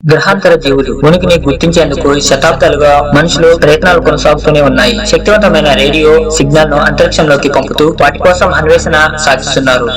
గ్రహాంతర జీవులు ఉనికిని గుర్తించేందుకు శతాబ్దాలుగా మనుషులు ప్రయత్నాలు కొనసాగుతూనే ఉన్నాయి. శక్తివంతమైన రేడియో సిగ్నల్ను అంతరిక్షంలోకి పంపుతూ వాటి కోసం అన్వేషణ సాగిస్తున్నారు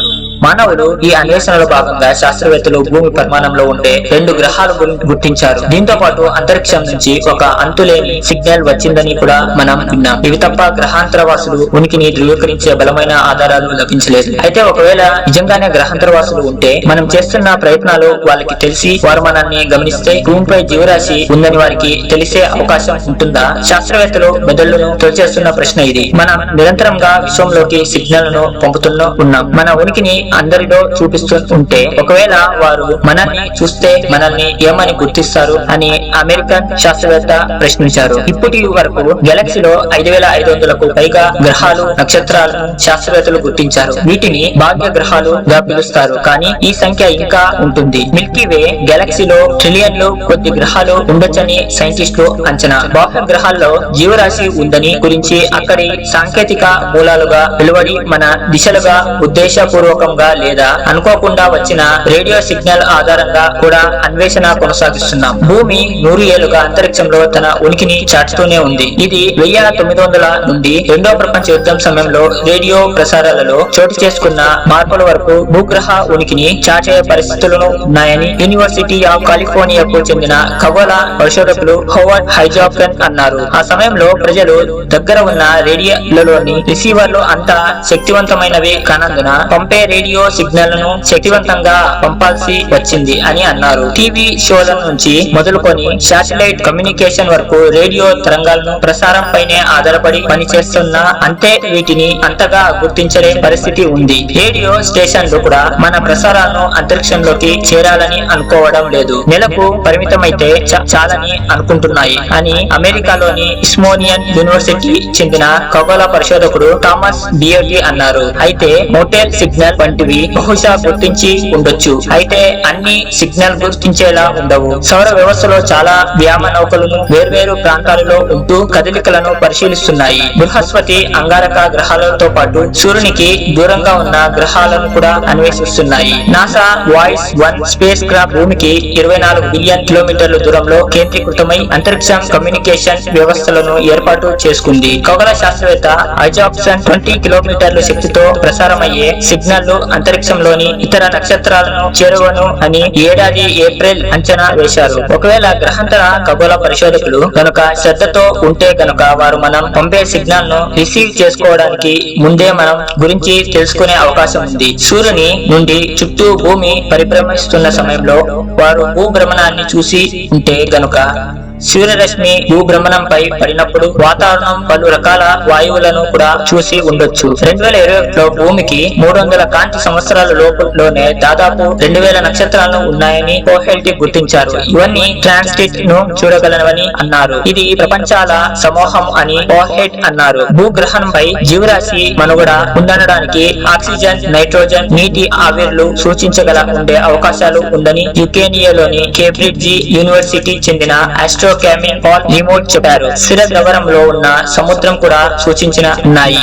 మానవులు ఈ అన్వేషణలో భాగంగా శాస్త్రవేత్తలు భూమి పరిమాణంలో ఉండే రెండు గ్రహాలు గురించి గుర్తించారు. దీంతో పాటు అంతరిక్షం నుంచి ఒక అంతులేని సిగ్నల్ వచ్చిందని కూడా మనం విన్నాం. ఇవి తప్ప గ్రహాంతర వాసులు ఉనికిని ధృవీకరించే బలమైన ఆధారాలు లభించలేదు. అయితే ఒకవేళ నిజంగానే గ్రహాంతర వాసులు ఉంటే మనం చేస్తున్న ప్రయత్నాలు వాళ్ళకి తెలిసి వారు మనల్ని గమనిస్తే భూమిపై జీవరాశి ఉందని వారికి తెలిసే అవకాశం ఉంటుందా? శాస్త్రవేత్తలు మెదళ్ళను తొలిచేస్తున్న ప్రశ్న ఇది. మనం నిరంతరంగా విశ్వంలోకి సిగ్నల్ను పంపుతున్న ఉన్నాం. మన ఉనికిని అందరిలో చూపిస్తూ ఉంటే ఒకవేళ వారు మనల్ని చూస్తే మనల్ని ఏమని గుర్తిస్తారు అని అమెరికన్ శాస్త్రవేత్త ప్రశ్నించారు. ఇప్పటి వరకు గెలాక్సీలో ఐదు వేల ఐదు వందలకు పైగా గ్రహాలు నక్షత్రాలను శాస్త్రవేత్తలు గుర్తించారు. వీటిని భాగ్య గ్రహాలుగా పిలుస్తారు. కానీ ఈ సంఖ్య ఇంకా ఉంటుంది. మిల్కీ వే గెలాక్సీలో ట్రిలియన్లు కొద్ది గ్రహాలు ఉండొచ్చని సైంటిస్టులు అంచనా. బాహ్య గ్రహాల్లో జీవరాశి ఉందని గురించి అక్కడి సాంకేతిక మూలాలుగా పిలువడి మన దిశలుగా ఉద్దేశపూర్వకంగా లేదా అనుకోకుండా వచ్చిన రేడియో సిగ్నల్ ఆధారంగా కూడా అన్వేషణ కొనసాగిస్తున్నాం. భూమి నూరు ఏళ్ళుగా అంతరిక్షంలో తన ఉనికిని చాటుతూనే ఉంది. ఇది వెయ్యి తొమ్మిది వందల నుండి రెండో ప్రపంచ యుద్ధం సమయంలో రేడియో ప్రసారాలలో చోటు చేసుకున్న మార్పుల వరకు భూగ్రహ ఉనికిని చాటే పరిస్థితులను ఉన్నాయని యూనివర్సిటీ ఆఫ్ కాలిఫోర్నియాకు చెందిన ఖగోళ పరిశోధకులు హోవర్డ్ హైజాప్కన్ అన్నారు. ఆ సమయంలో ప్రజలు దగ్గర ఉన్న రేడియోలలోని రిసీవర్లు అంతా శక్తివంతమైనవి కానందున పంపే రేడియో సిగ్నల్ను శక్తివంతంగా పంపాల్సి వచ్చింది అని అన్నారు. టీవీ షోల నుంచి మొదలుకొని శాటిలైట్ కమ్యూనికేషన్ వరకు రేడియో తరంగాలను ప్రసారం పైనే ఆధారపడి పనిచేస్తున్న అంతే వీటిని అంతగా గుర్తించలే పరిస్థితి ఉంది. రేడియో స్టేషన్లు కూడా మన ప్రసారాలను అంతరిక్షంలోకి చేరాలని అనుకోవడం లేదు. నెలకు పరిమితమైతే చ- చాలని అనుకుంటున్నాయి. అని అమెరికాలోని ఇస్మోనియన్ యూనివర్సిటీ చెందిన ఖగోళ పరిశోధకుడు థామస్ బియోటి అన్నారు. అయితే మోటెల్ సిగ్నల్ వంటివి బహుశా గుర్తించి ఉండొచ్చు. అయితే అన్ని సిగ్నల్ గుర్తించేలా ఉండవు. సౌర వ్యవస్థలో చాలా వ్యామ నౌకలను వేర్వేరు ప్రాంతాలలో ఉంటూ కదలికలను పరిశీలిస్తున్నాయి. బృహస్పతి అంగారక గ్రహాలతో పాటు సూర్యునికి దూరంగా ఉన్న గ్రహాలను కూడా అన్వేషిస్తున్నాయి. NASA voice one spacecraft భూమికి ఇరవై నాలుగు బిలియన్ కిలోమీటర్ల దూరంలో కేంద్రీకృతమై అంతరిక్షం కమ్యూనికేషన్ వ్యవస్థలను ఏర్పాటు చేసుకుంది. ఖగోళ శాస్త్రవేత్త ఐజాప్సన్ ట్వంటీ కిలోమీటర్ల శక్తితో ప్రసారమయ్యే సిగ్నల్ అంతరిక్షంలోని ఇతర నక్షత్రాలను చేరువను అని ఏడాది ఏప్రిల్ అంచనా వేశారు. ఒకవేళ గ్రహాంతర ఖగోళ పరిశోధకులు కనుక శ్రద్ధతో ఉంటే కనుక వారు మనం పంపే సిగ్నల్ను రిసీవ్ చేసుకోవడానికి ముందే మనం గురించి తెలుసుకునే అవకాశం ఉంది. సూర్యుని నుండి చుట్టూ భూమి పరిభ్రమిస్తున్న సమయంలో వారు భూభ్రమణాన్ని చూసి ఉంటే గనుక సూర్యరశ్మి భూభ్రమణంపై పడినప్పుడు వాతావరణం పలు రకాల వాయువులను కూడా చూసి ఉండొచ్చు. రెండు వేల ఇరవై ఒకటిలో భూమికి మూడు వందల కాంతి సంవత్సరాల లోపులోనే దాదాపు రెండు వేల నక్షత్రాలు ఉన్నాయని కోహెల్టీ గుర్తించారు. ఇవన్నీ ట్రాన్స్టిట్ను చూడగలవని అన్నారు. ఇది ప్రపంచాల సమూహం అని కోహెట్ అన్నారు. భూగ్రహంపై జీవరాశి మనుగడ ఉందనడానికి ఆక్సిజన్ నైట్రోజన్ నీటి ఆవిర్లు సూచించగల ఉండే అవకాశాలు ఉందని యుకేనియాలోని కేబ్రిడ్జి యూనివర్సిటీ చెందిన ఆస్ట్రో ఆస్ట్రోకామిన్ పాల్ రిమోట్ చెప్పారు స్థిర ద్రవరంలో ఉన్న సముద్రం కూడా సూచించిన ఉన్నాయి